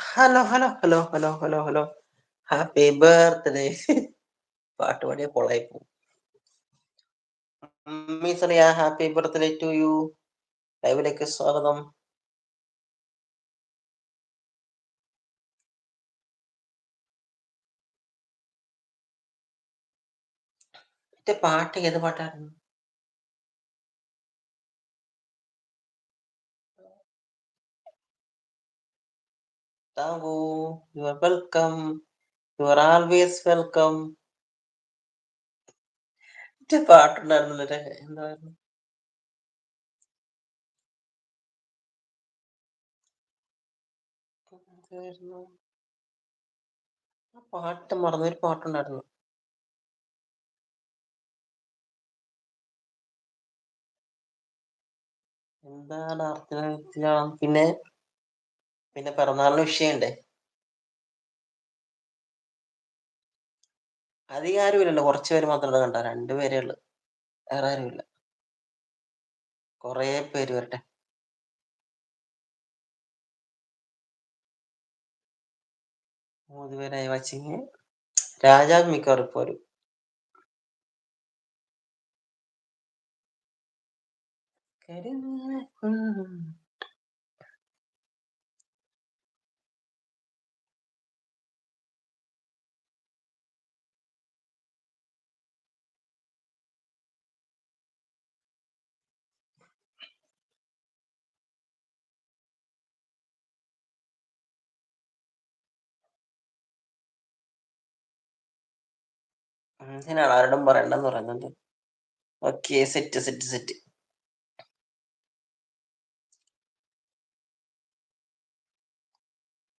Hello hello hello hello hello hello happy birthday പാട്ട് പാടിയ പൊളായി പോകും. ഹാപ്പി ബർത്ത്ഡേ ടു യു ലൈവിലേക്ക് സ്വാഗതം. പാട്ട് ഏത് പാട്ടായിരുന്നു? Thank you you are welcome you are always welcome പാട്ടുണ്ടായിരുന്നില്ലേ എന്തായിരുന്നു എന്തായിരുന്നു? ആ പാട്ട് മറന്നൊരു പാട്ടുണ്ടായിരുന്നു. എന്താണ് അർത്ഥം? പിന്നെ പിന്നെ പിറന്നാളിന് വിഷയണ്ടേ അധികം ആരുമില്ലല്ലോ കുറച്ച് പേര് മാത്രമേ കണ്ട? രണ്ടുപേരേ ഉള്ളു. വേറെ ഇല്ല. കൊറേ പേര് വരട്ടെ. മൂന്ന് പേരായി വാച്ചിങ് രാജാവ് മിക്കവാറും ഇപ്പൊ വരും. എന്തിനാണ് ആരോടും പറയണ്ടെന്ന് പറയുന്നുണ്ട് ഓക്കെ സെറ്റ് സെറ്റ് സെറ്റ്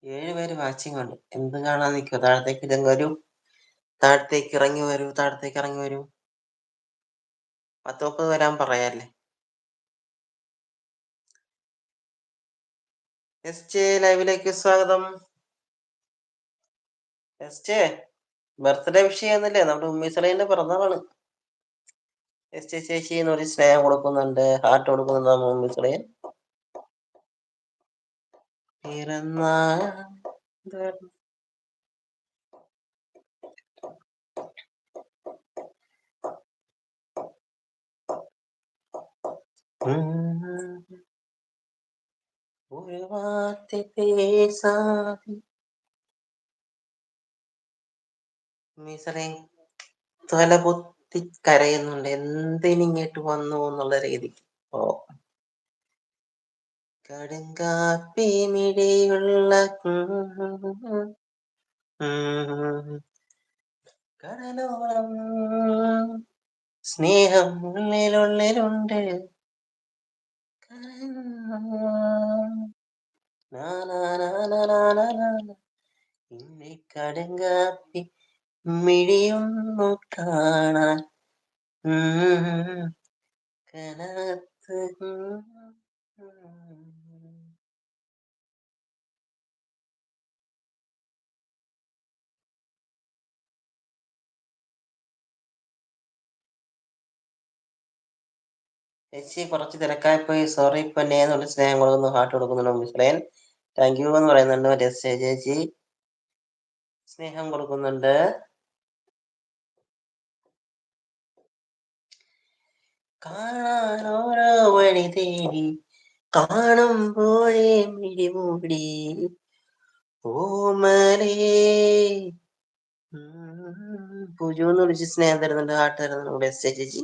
ഏഴുപേര് വാച്ചിങ് ഉണ്ട്. എന്ത് കാണാൻ നിൽക്കുക താഴത്തേക്ക് ഇതങ്ങ് വരൂ. താഴത്തേക്ക് ഇറങ്ങി വരൂ. താഴത്തേക്ക് ഇറങ്ങി വരൂ. പത്ത് മുപ്പത് വരാൻ പറയാല്ലേ? എസ് ജെ ലൈവിലേക്ക് സ്വാഗതം. എസ് ജെ ബർത്ത്ഡേ വിഷ് ചെയ്യുന്നില്ലേ? നമ്മുടെ ഉമ്മീസറേന്റെ പിറന്നാളാണ്. എസ് ടി ചേച്ചി എന്ന് ഒരു സ്നേഹം കൊടുക്കുന്നുണ്ട് ഹാർട്ട് കൊടുക്കുന്നുണ്ട് നമ്മുടെ ഉമ്മീസറേൻ പിറന്ന ഒരു വാർത്ത പേസാതെ ഉമ്മീസറേ തല പൊത്തി കരയുന്നുണ്ട്. എന്തിനിങ്ങോട്ട് വന്നു എന്നുള്ള രീതിക്ക്. ഓ. കടുങ്കാപ്പി മിഴിയുള്ള കടലോളം സ്നേഹം ഉള്ളിലുള്ളിലുണ്ട്. ഇന്നെ കടുങ്കാപ്പി മിഴിയൊന്നു കാണാൻ. കനകത്ത് ചേച്ചി കുറച്ച് തിരക്കായിപ്പോയി. സോറി ഇപ്പൊ എന്നുള്ള സ്നേഹം കൊടുക്കുന്നു ഹാർട്ട് കൊടുക്കുന്നുണ്ട് മിസ്ലേൻ താങ്ക് യു എന്ന് പറയുന്നുണ്ട് മറ്റേ ചേച്ചി. സ്നേഹം കൊടുക്കുന്നുണ്ട്. കാണാൻ ഓരോ വഴി തേടി കാണുമ്പോഴേ മിഴിമൂടി ഓമലേ പൂജു എന്ന് വിളിച്ച് സ്നേഹം തരുന്നുണ്ട് ഹാർട്ട് തരുന്നുണ്ട് എസ് ചേച്ചി.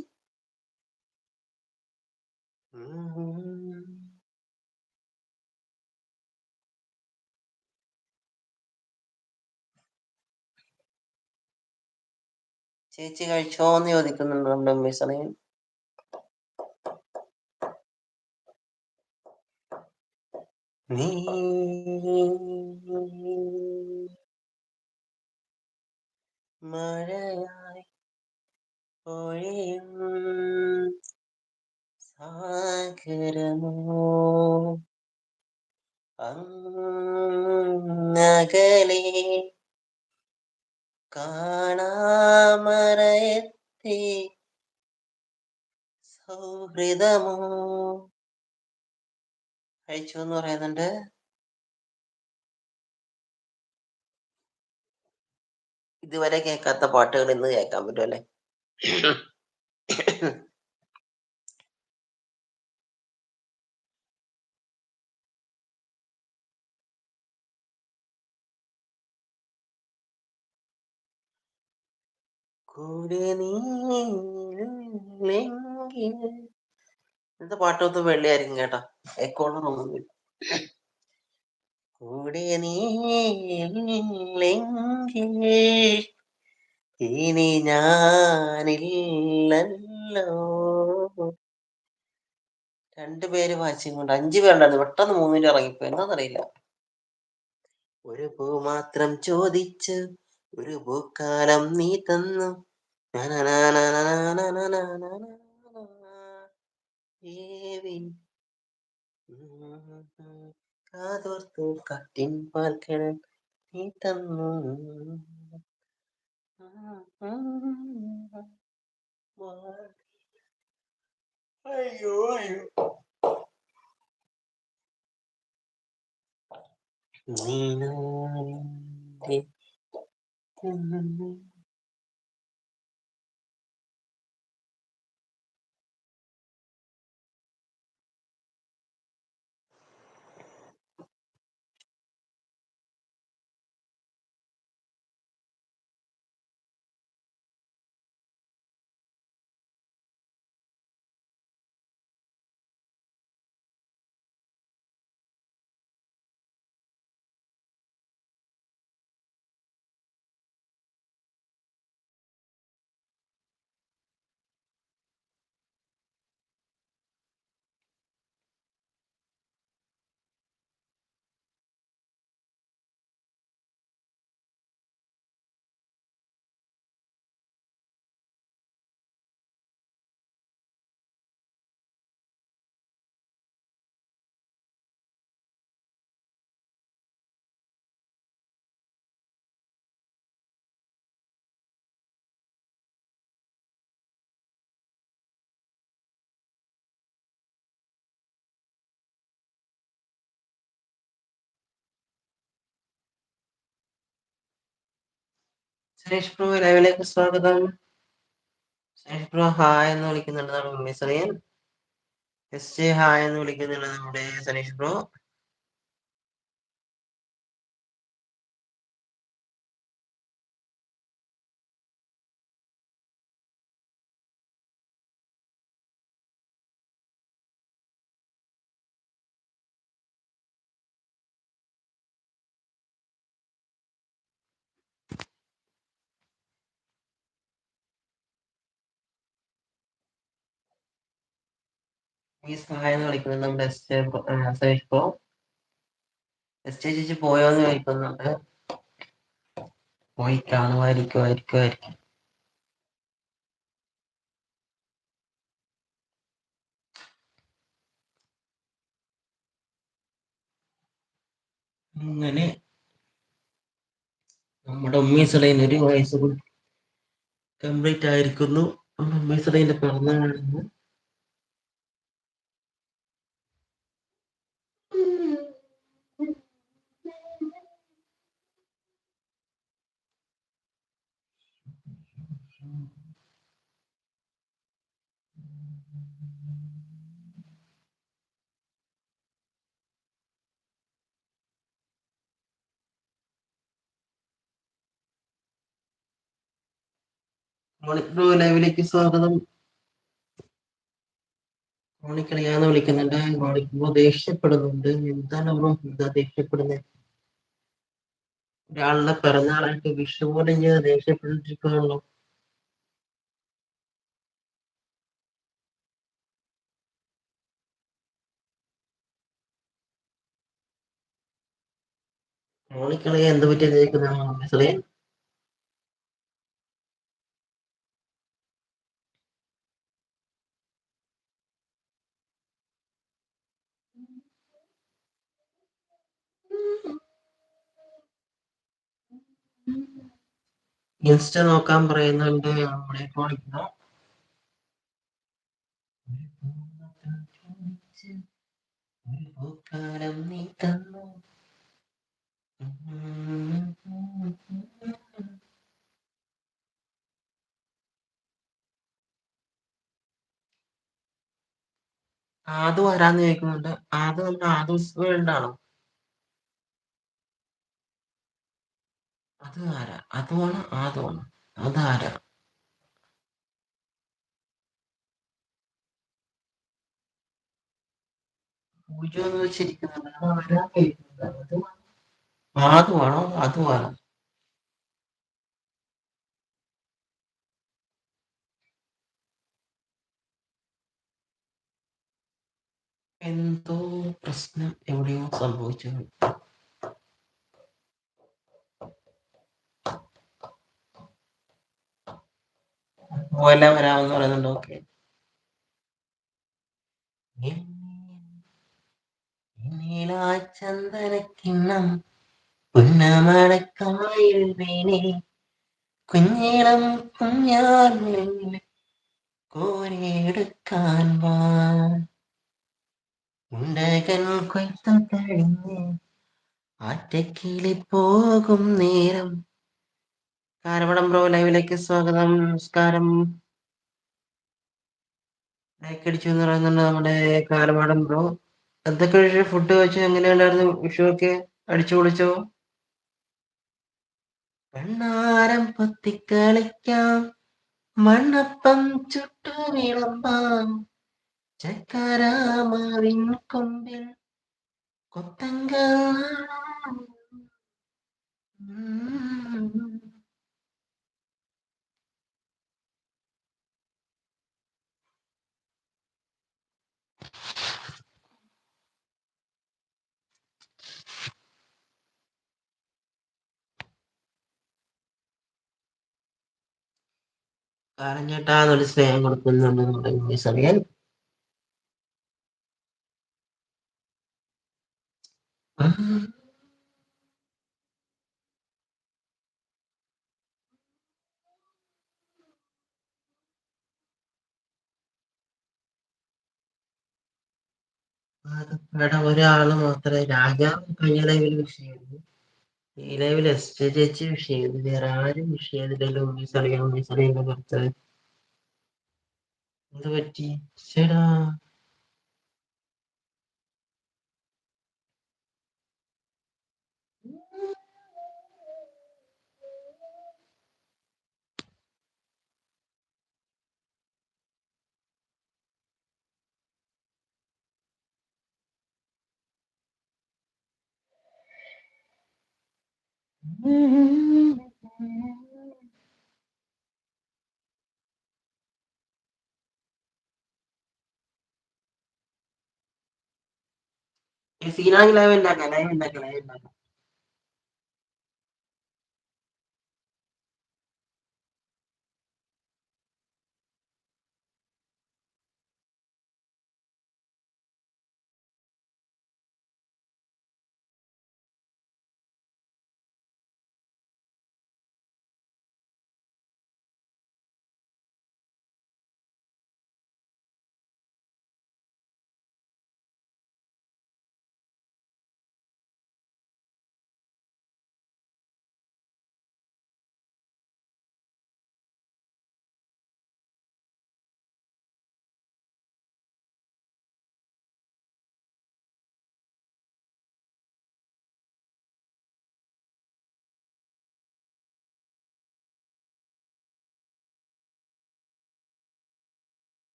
ചേച്ചി കഴിച്ചോന്ന് ചോദിക്കുന്നുണ്ട് നമ്മുടെ മിസണേ നീ മഴയായി സാഗരമോ? അങ്ങകലെ കാണാമറയത്തി സൗഹൃദമോ? വിളിച്ചു എന്ന് പറയുന്നുണ്ട്. ഇതുവരെ കേൾക്കാത്ത പാട്ടുകൾ ഇന്ന് കേൾക്കാൻ പറ്റും അല്ലെ? കൂടെ നീ ഇന്നത്തെ പാട്ടൊന്നും വെള്ളിയായിരിക്കും കേട്ടോ എക്കോളൊന്നും കൂടെ നീല്ലെങ്കിൽ ഇനി ഞാനില്ലല്ലോ രണ്ടുപേര് വായിച്ചും കൊണ്ട് അഞ്ചു പേരുണ്ടായിരുന്നു പെട്ടെന്ന് മൂന്നിന്റെ ഇറങ്ങിപ്പോ എന്താണെന്നറിയില്ല ഒരു പൂ മാത്രം ചോദിച്ച് ഒരു പൂക്കാലം നീ തന്നു ஏவின் காதோர்த்து காட்டின் பார்க்கிறன் நீ தன்னும் ஐயோ ஐயோ நீ நான் സുരേഷ് പ്രോ ലൈവിലേക്ക് സ്വാഗതം. സുരേഷ് പ്രോ ഹായ് എന്ന് വിളിക്കുന്നുണ്ട് നമ്മുടെ ഉമ്മി സറിയൻ എസ് ജെ ഹായ് എന്ന് വിളിക്കുന്നുണ്ട് നമ്മുടെ ബ്രോ ഈ ഹായ് എന്ന് വിളിക്കുന്നുണ്ട് നമ്മുടെ എസ് ജെ ബ്രോ- ആ, എസ് ജെ ചേച്ചി പോയോന്ന് ചോദിക്കുന്നുണ്ട് പോയി കാണുമായിരിക്കും ആയിരിക്കും ആയിരിക്കും അങ്ങനെ നമ്മുടെ ഉമ്മി സലൈൻ ഒരു വയസ്സ് കംപ്ലീറ്റ് ആയിരിക്കുന്നു. നമ്മുടെ ഉമ്മി സലൈന്റെ പിറന്നാളാണ്. ബ്രോ ലൈവിലേക്ക് സ്വാഗതം. മോണിക്കളിയാന്ന് വിളിക്കുന്നുണ്ട്. മോണിക് ബ്രോ ദേഷ്യപ്പെടുന്നുണ്ട്. എന്താണ് ബ്രോ? എന്താ ദേഷ്യപ്പെടുന്നത് ഒരാളുടെ പിറന്നാളായിട്ട് വിഷു പോലെ ഞാൻ ദേഷ്യപ്പെട്ടിരിക്കുകയാണല്ലോ ക്രോണിക്കളെ എന്ത് പറ്റി ജയിക്കുന്നതാണ് ഇൻസ്റ്റ നോക്കാൻ പറയുന്നുണ്ട്. നമ്മുടെ കാണിക്കുന്നു ആദു ആരാന്ന് ചോദിക്കുന്നുണ്ട്. ആദ്യം നമ്മുടെ ആദൂസ് വേൾഡ് ആണോ? അത് ആരാ? അതുമാണ് ആദമാണ് അതാരാ? പൂജ എന്ന് വെച്ചിരിക്കുന്നുണ്ട് അത് ആരാ കേൾക്കുന്നത് ആദുവാണോ? അതുവാണോ. എന്തോ പ്രശ്നം എവിടെയോ സംഭവിച്ചു. പോലെ വരാമെന്ന് പറയുന്നുണ്ട്. ഓക്കെ. ചന്ദനക്കിണ്ണം പുന്നമടക്കായിൽ വീണേ. കുഞ്ഞിളം കുഞ്ഞാൻ കോരിയെടുക്കാൻ വാ. ഉണ്ടകൻ കൊയ്ത്തു കഴിഞ്ഞ് ആറ്റക്കിളി പോകും നേരം കാരവടം ബ്രോ ലൈവിലേക്ക് സ്വാഗതം നമസ്കാരം. ലൈക്ക് അടിച്ചു എന്ന് പറയുന്നുണ്ട് നമ്മുടെ കാരവാടം ബ്രോ. എന്തൊക്കെ വിഷയം ഫുഡ് കഴിച്ചു? എങ്ങനെയുണ്ടായിരുന്നു വിഷു ഒക്കെ അടിച്ചു പൊളിച്ചോ? കണ്ണാരം പൊത്തിക്കളിക്കാം മണ്ണപ്പം ചുട്ടു വിളമ്പാം. ചക്കരാമാവിൻ കൊമ്പിൽ കൊത്തങ്ക. കാരഞ്ഞേട്ടാ എന്നൊരു സ്നേഹം കൊടുക്കുന്നുണ്ട് നമ്മുടെ ഉണ്ണീസ് അറിയാൻ ഒരാൾ മാത്രമേ രാജാവ് കഴിഞ്ഞ ലൈവിൽ വിഷയമായിരുന്നു ഈ ലൈവിൽ എസ് ചേച്ചി വിഷയം വേറെ ആരും വിഷയം ചെയ്തില്ലല്ലോ ഉണ്ണീസ് അറിയാം ഉണ്ണീസ് അറിയാൻ പുറത്ത് എന്ത് പറ്റി? ചേടാ Que sí, nadie la ve en la cara, nadie la ve en la cara.